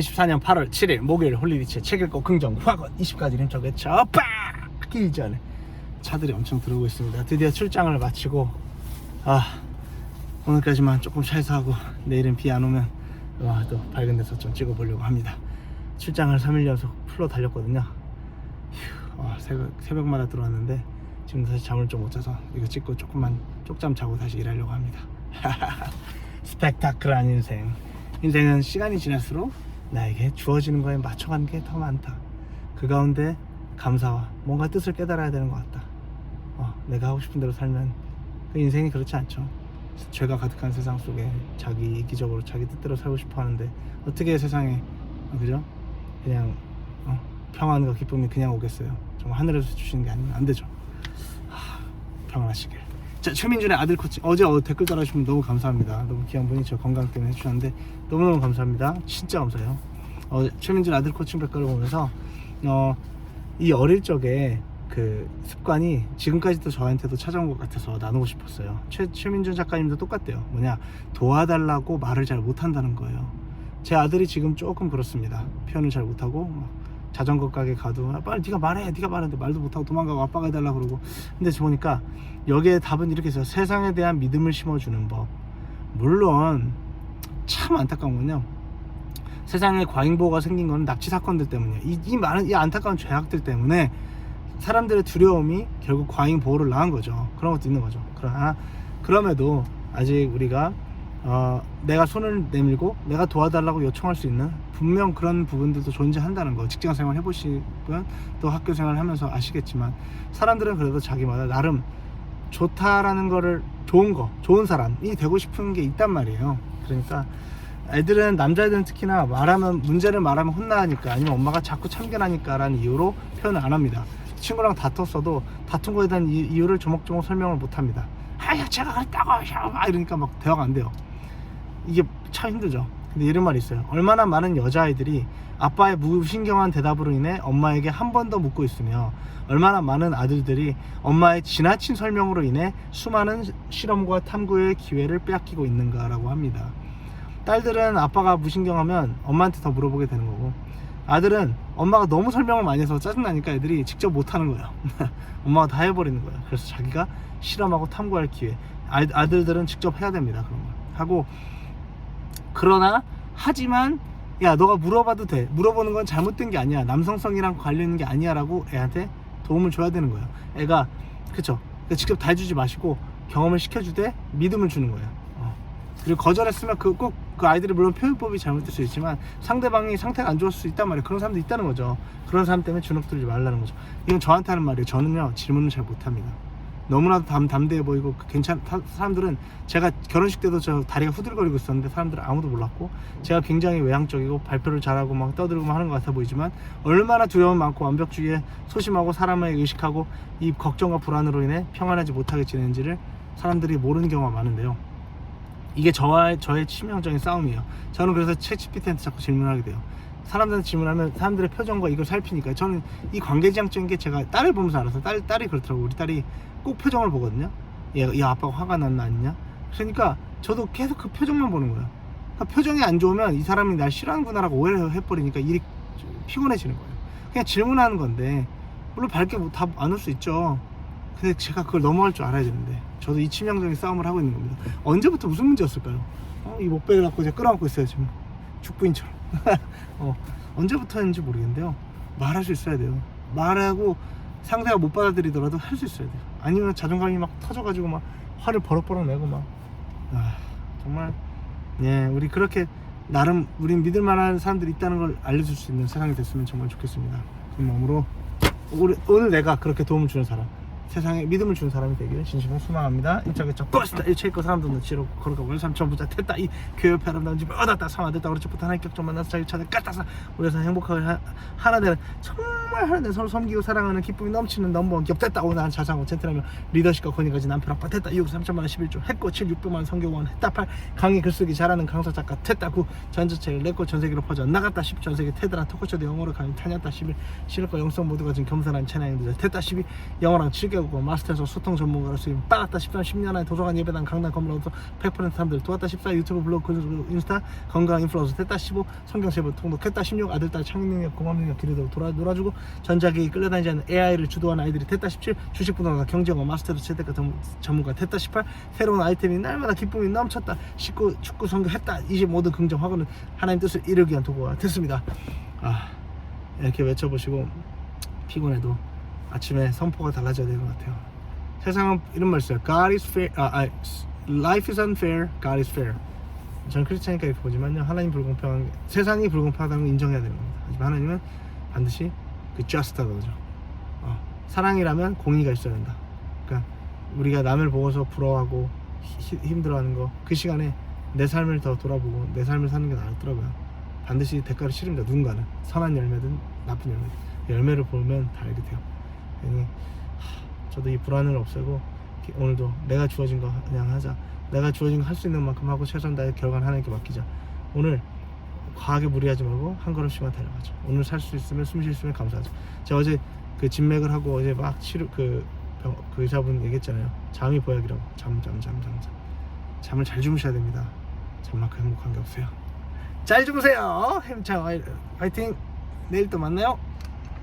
2014년 8월 7일 목요일 홀리디체 책 읽고 긍정 확원 20가지 힘적 외쳐 빡! 끼기 전에 차들이 엄청 들어오고 있습니다. 드디어 출장을 마치고 아 오늘까지만 조금 차에서 하고 내일은 비 안 오면 와, 또 밝은 데서 좀 찍어보려고 합니다. 출장을 3일 연속 풀로 달렸거든요. 휴, 와, 새벽, 새벽마다 들어왔는데 지금 다시 잠을 좀 못 자서 이거 찍고 조금만 쪽잠 자고 다시 일하려고 합니다. 스펙타클한 인생. 인생은 시간이 지날수록 나에게 주어지는 거에 맞춰가는 게 더 많다. 그 가운데 감사와 뭔가 뜻을 깨달아야 되는 것 같다. 어, 내가 하고 싶은 대로 살면 그 인생이 그렇지 않죠. 죄가 가득한 세상 속에 자기 이기적으로 자기 뜻대로 살고 싶어 하는데 어떻게 세상에 어, 그죠? 그냥 어, 평안과 기쁨이 그냥 오겠어요? 정말 하늘에서 주시는 게 아니면 안 되죠. 하, 평안하시길 자 최민준의 아들 코치 어제 어, 댓글 달아주시면 너무 감사합니다 너무 귀한 분이 저 건강 때문에 해주셨는데 너무너무 감사합니다 진짜 감사해요 어, 최민준 아들 코칭 백과를 보면서 어, 이 어릴 적에 그 습관이 지금까지도 저한테도 찾아온 것 같아서 나누고 싶었어요. 최, 최민준 작가님도 똑같대요. 뭐냐 도와달라고 말을 잘 못한다는 거예요. 제 아들이 지금 조금 그렇습니다. 표현을 잘 못하고 막 자전거 가게 가도 아, 빨리 네가 말해, 네가 말하는데 말도 못하고 도망가고 아빠가 해달라 그러고. 근데 보니까 여기에 답은 이렇게 있어요. 세상에 대한 믿음을 심어주는 법. 물론 참 안타까운 건요. 세상에 과잉보호가 생긴 건 납치 사건들 때문이에요. 이, 이 많은 이 안타까운 죄악들 때문에 사람들의 두려움이 결국 과잉 보호를 낳은 거죠. 그런 것도 있는 거죠. 그러나 그럼에도 아직 우리가 어, 내가 손을 내밀고 내가 도와달라고 요청할 수 있는 분명 그런 부분들도 존재한다는 거. 직장 생활 해보시면 또 학교 생활 하면서 아시겠지만 사람들은 그래도 자기마다 나름 좋다라는 거를 좋은 거, 좋은 사람이 되고 싶은 게 있단 말이에요. 그러니까 애들은 남자애들은 특히나 말하면 문제를 말하면 혼나니까 아니면 엄마가 자꾸 참견하니까라는 이유로 표현을 안 합니다. 친구랑 다퉜어도 다툰 거에 대한 이, 이유를 조목조목 설명을 못 합니다. 아야 제가 그랬다고 막 이러니까 막 대화가 안 돼요. 이게 참 힘들죠. 근데 이런 말이 있어요. 얼마나 많은 여자아이들이 아빠의 무신경한 대답으로 인해 엄마에게 한 번 더 묻고 있으며 얼마나 많은 아들들이 엄마의 지나친 설명으로 인해 수많은 실험과 탐구의 기회를 빼앗기고 있는가라고 합니다. 딸들은 아빠가 무신경하면 엄마한테 더 물어보게 되는 거고 아들은 엄마가 너무 설명을 많이 해서 짜증나니까 애들이 직접 못하는 거예요 엄마가 다 해버리는 거예요 그래서 자기가 실험하고 탐구할 기회 아, 아들들은 직접 해야 됩니다 그런 걸 하고 그러나 하지만 야 너가 물어봐도 돼. 물어보는 건 잘못된 게 아니야. 남성성이랑 관련 있는 게 아니야 라고 애한테 도움을 줘야 되는 거예요 애가 그쵸? 그러니까 직접 다 해주지 마시고 경험을 시켜주되 믿음을 주는 거예요 어. 그리고 거절했으면 그 꼭 그 아이들이 물론 표현법이 잘못될 수 있지만 상대방이 상태가 안 좋을 수 있단 말이에요 그런 사람도 있다는 거죠. 그런 사람 때문에 주눅 들지 말라는 거죠. 이건 저한테 하는 말이에요. 저는요 질문을 잘 못합니다 너무나도 담, 담대해 보이고 그 괜찮 타- 사람들은 제가 결혼식 때도 저 다리가 후들거리고 있었는데 사람들은 아무도 몰랐고 제가 굉장히 외향적이고 발표를 잘하고 막 떠들고 막 하는 것 같아 보이지만 얼마나 두려움 많고 완벽주의에 소심하고 사람을 의식하고 이 걱정과 불안으로 인해 평안하지 못하게 지내는지를 사람들이 모르는 경우가 많은데요. 이게 저와의 저의 치명적인 싸움이에요. 저는 그래서 채치피트한테 자꾸 질문하게 돼요 사람들한테 질문하면 사람들의 표정과 이걸 살피니까. 저는 이 관계지향적인 게 제가 딸을 보면서 알아서 딸, 딸이 그렇더라고. 우리 딸이 꼭 표정을 보거든요. 얘, 얘 아빠가 화가 났나 아니냐? 그러니까 저도 계속 그 표정만 보는 거예요. 그러니까 표정이 안 좋으면 이 사람이 날 싫어하는구나라고 오해를 해버리니까 일이 피곤해지는 거예요. 그냥 질문하는 건데 물론 밝게 뭐 답 안 올 수 있죠. 근데 제가 그걸 넘어갈 줄 알아야 되는데 저도 이 치명적인 싸움을 하고 있는 겁니다. 언제부터 무슨 문제였을까요? 어, 이 목베개 갖고 제가 끌어안고 있어요 지금. 죽부인처럼 어, 언제부터인지 모르겠는데요. 말할 수 있어야 돼요. 말하고 상대가 못 받아들이더라도 할 수 있어야 돼요. 아니면 자존감이 막 터져가지고 막 화를 버럭버럭 내고 막. 아, 정말. 예 우리 그렇게 나름 우린 믿을 만한 사람들이 있다는 걸 알려줄 수 있는 세상이 됐으면 정말 좋겠습니다. 그 마음으로 오늘, 오늘 내가 그렇게 도움을 주는 사람 세상에 믿음을 주는 사람이 되기를 진심으로 소망합니다. 인적에적 버스다. 일체있고 사람도 넣지로 걸어가 원 삼천 부자 됐다. 이 교회 아름다운 집을 얻었다. 상화 됐다. 그렇지부터 하나님 격정 만나서 자기 차를 까딱사 우리에서 행복하게 하, 하나 되는 정말 하나 되는 서로 섬기고 사랑하는 기쁨이 넘치는 넘버원 기업 됐다. 오늘 난 자상하고 젠틀하며 리더십과 권위까지 남편 아빠 됐다. 2억 3천만 원 11조 했고 7 600만 원 성교원 했다. 8 강의 글쓰기 잘하는 강사 작가 됐다. 9 전자책을 냈고 전세계로 퍼져 나갔다. 10 전세계 테드랑 토크쇼도 영어로 강의 타녔다. 11 실력과 영성 모두가 지금 겸손한 채나이 됐다. 12 영어랑 7개 깨우고 마스터에서 소통 전문가로서 빨았다 13, 10년 안에 도서관 예배당 강남 건물로서 100% 사람들 도왔다 14 유튜브 블로그 그 인스타 건강 인플루언서 됐다 15 성경 세번 통독했다 16 아들 딸 창의 능력 공감 능력 기르도록 돌아, 놀아주고 전자기기 끌려다니지 않는 AI를 주도하는 아이들이 됐다 17 주식 부동산 경제학원 마스터로 채택과 전- 전문가 됐다 18 새로운 아이템이 날마다 기쁨이 넘쳤다 19 축구 성경 했다 20 모든 긍정 확언은 하나님 뜻을 이루기 위한 도구가 됐습니다. 아 이렇게 외쳐보시고 피곤해도 아침에 선포가 달라져야 되는 것 같아요. 세상은 이런 말 써요. God is fair. 아, 아, life is unfair. God is fair. 저는 크리스찬이니까 이렇게 보지만요. 하나님 불공평한 게- 세상이 불공평하다는 걸 인정해야 되는 겁니다. 하지만 하나님은 반드시 그 just하다 그러죠. 어, 사랑이라면 공의가 있어야 된다. 그러니까 우리가 남을 보고서 부러워하고 히- 힘들어하는 거 그 시간에 내 삶을 더 돌아보고 내 삶을 사는 게 낫더라고요. 반드시 대가를 치릅니다. 누군가는 선한 열매든 나쁜 열매든 열매를 보면 다 알게 돼요. 괜히 하, 저도 이 불안을 없애고 오늘도 내가 주어진 거 그냥 하자. 내가 주어진 거 할 수 있는 만큼 하고 최선 다해 결과는 하나님께 맡기자. 오늘 과하게 무리하지 말고 한 걸음씩만 달려가자. 오늘 살 수 있으면 숨 쉴 수 있으면 감사하자. 제가 어제 그 진맥을 하고 어제 막 치료 그, 병, 그 의사분 얘기했잖아요. 잠이 보약이라고. 잠, 잠, 잠, 잠, 잠. 잠을 잘 주무셔야 됩니다. 잠만큼 행복한 게 없어요. 잘 주무세요. 힘차 화이팅. 내일 또 만나요.